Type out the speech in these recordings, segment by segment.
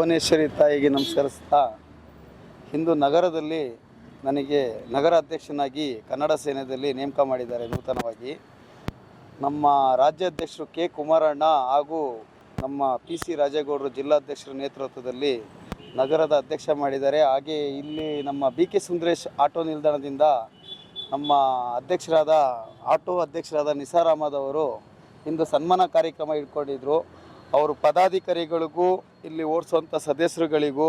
ಭುವನೇಶ್ವರಿ ತಾಯಿಗೆ ನಮಸ್ಕರಿಸ್ತಾ ಇಂದು ನಗರದಲ್ಲಿ ನನಗೆ ನಗರ ಅಧ್ಯಕ್ಷನಾಗಿ ಕನ್ನಡ ಸೇನೆಯಲ್ಲಿ ನೇಮಕ ಮಾಡಿದ್ದಾರೆ ನೂತನವಾಗಿ. ನಮ್ಮ ರಾಜ್ಯಾಧ್ಯಕ್ಷರು ಕೆ ಕುಮಾರಣ್ಣ ಹಾಗೂ ನಮ್ಮ ಪಿ ಸಿ ರಾಜೇಗೌಡರು ಜಿಲ್ಲಾಧ್ಯಕ್ಷರ ನೇತೃತ್ವದಲ್ಲಿ ನಗರದ ಅಧ್ಯಕ್ಷ ಮಾಡಿದ್ದಾರೆ. ಹಾಗೆ ಇಲ್ಲಿ ನಮ್ಮ ಬಿ ಕೆ ಸುಂದರೇಶ್ ಆಟೋ ನಿಲ್ದಾಣದಿಂದ ನಮ್ಮ ಅಧ್ಯಕ್ಷರಾದ, ಆಟೋ ಅಧ್ಯಕ್ಷರಾದ ನಿಸಾರ್ ಅಹಮದ್ ಅವರು ಇಂದು ಸನ್ಮಾನ ಕಾರ್ಯಕ್ರಮ ಇಟ್ಕೊಂಡಿದ್ರು. ಅವರು ಪದಾಧಿಕಾರಿಗಳಿಗೂ ಇಲ್ಲಿ ಓಡಿಸುವಂಥ ಸದಸ್ಯರುಗಳಿಗೂ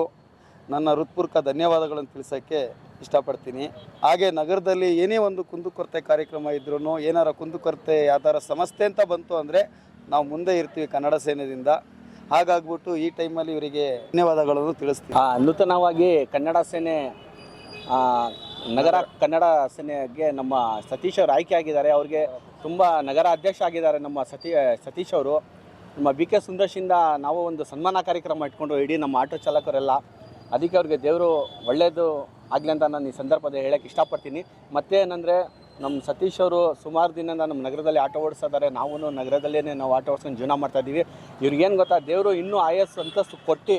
ನನ್ನ ಹೃತ್ಪೂರ್ವಕ ಧನ್ಯವಾದಗಳನ್ನು ತಿಳಿಸೋಕ್ಕೆ ಇಷ್ಟಪಡ್ತೀನಿ. ಹಾಗೆ ನಗರದಲ್ಲಿ ಏನೇ ಒಂದು ಕುಂದುಕೊರತೆ ಕಾರ್ಯಕ್ರಮ ಇದ್ರೂ ಏನಾರ ಕುಂದುಕೊರತೆ ಯಾವ್ದಾರ ಸಮಸ್ಯೆ ಅಂತ ಬಂತು ಅಂದರೆ ನಾವು ಮುಂದೆ ಇರ್ತೀವಿ ಕನ್ನಡ ಸೇನೆಯಿಂದ. ಹಾಗಾಗ್ಬಿಟ್ಟು ಈ ಟೈಮಲ್ಲಿ ಇವರಿಗೆ ಧನ್ಯವಾದಗಳನ್ನು ತಿಳಿಸ್ತೀನಿ. ಆ, ನೂತನವಾಗಿ ಕನ್ನಡ ಸೇನೆ ನಗರ ಕನ್ನಡ ಸೇನೆಗೆ ನಮ್ಮ ಸತೀಶ್ ಅವರು ಆಯ್ಕೆ ಆಗಿದ್ದಾರೆ. ಅವ್ರಿಗೆ ತುಂಬ ನಗರ ಅಧ್ಯಕ್ಷ ಆಗಿದ್ದಾರೆ ನಮ್ಮ ಸತೀ ಸತೀಶ್ ಅವರು. ನಮ್ಮ ಬಿ ಕೆ ಸುಂದರ್ಶಿಂದ ನಾವು ಒಂದು ಸನ್ಮಾನ ಕಾರ್ಯಕ್ರಮ ಇಟ್ಕೊಂಡು ಇಡೀ ನಮ್ಮ ಆಟೋ ಚಾಲಕರೆಲ್ಲ, ಅದಕ್ಕೆ ಅವ್ರಿಗೆ ದೇವರು ಒಳ್ಳೆಯದು ಆಗಲಿ ಅಂತ ನಾನು ಈ ಸಂದರ್ಭದಲ್ಲಿ ಹೇಳೋಕ್ಕೆ ಇಷ್ಟಪಡ್ತೀನಿ. ಮತ್ತೇನಂದರೆ ನಮ್ಮ ಸತೀಶ್ ಅವರು ಸುಮಾರು ದಿನದಿಂದ ನಮ್ಮ ನಗರದಲ್ಲಿ ಆಟೋ ಓಡಿಸ್ತಾರೆ ನಾವೂ ನಗರದಲ್ಲೇ ನಾವು ಆಟೋ ಓಡಿಸ್ಕೊಂಡು ಜೀವನ ಮಾಡ್ತಾಯಿದ್ದೀವಿ ಇವ್ರಿಗೇನು ಗೊತ್ತಾ, ದೇವರು ಇನ್ನೂ ಆಯಸ್ ಅಂತಸ್ತು ಕೊಟ್ಟು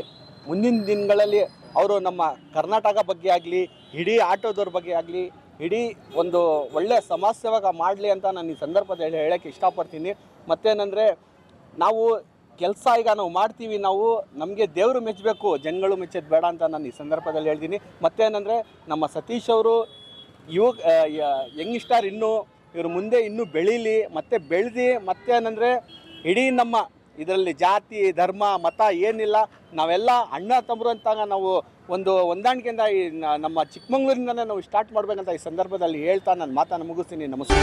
ಮುಂದಿನ ದಿನಗಳಲ್ಲಿ ಅವರು ನಮ್ಮ ಕರ್ನಾಟಕ ಬಗ್ಗೆ ಆಗಲಿ, ಇಡೀ ಆಟೋದವ್ರ ಬಗ್ಗೆ ಆಗಲಿ, ಇಡೀ ಒಂದು ಒಳ್ಳೆಯ ಸಮಾಜ ಸೇವಕ ಮಾಡಲಿ ಅಂತ ನಾನು ಈ ಸಂದರ್ಭದಲ್ಲಿ ಹೇಳೋಕ್ಕೆ ಇಷ್ಟಪಡ್ತೀನಿ. ಮತ್ತೇನೆಂದರೆ ನಾವು ಕೆಲಸ ಈಗ ನಾವು ಮಾಡ್ತೀವಿ, ನಾವು ನಮಗೆ ದೇವರು ಮೆಚ್ಚಬೇಕು ಜನಗಳು ಮೆಚ್ಚೋದು ಬೇಡ ಅಂತ ನಾನು ಈ ಸಂದರ್ಭದಲ್ಲಿ ಹೇಳ್ತೀನಿ. ಮತ್ತೇನೆಂದರೆ ನಮ್ಮ ಸತೀಶ್ ಅವರು ಯುವಕ ಯಂಗ್ ಸ್ಟಾರ್ ಇನ್ನೂ, ಇವರು ಮುಂದೆ ಇನ್ನೂ ಬೆಳೀಲಿ, ಮತ್ತೆ ಬೆಳೆದು, ಮತ್ತೇನೆಂದರೆ ಇಡೀ ನಮ್ಮ ಇದರಲ್ಲಿ ಜಾತಿ, ಧರ್ಮ, ಮತ ಏನಿಲ್ಲ, ನಾವೆಲ್ಲ ಅಣ್ಣ ತಮ್ಮರು ಅಂತಾಗ ನಾವು ಒಂದು ಹೊಂದಾಣಿಕೆಯಿಂದ ಈ ನಮ್ಮ ಚಿಕ್ಕಮಂಗ್ಳೂರಿಂದನೇ ನಾವು ಸ್ಟಾರ್ಟ್ ಮಾಡಬೇಕಂತ ಈ ಸಂದರ್ಭದಲ್ಲಿ ಹೇಳ್ತಾ ನಾನು ಮಾತನ್ನು ಮುಗಿಸ್ತೀನಿ. ನಮಸ್ಕಾರ.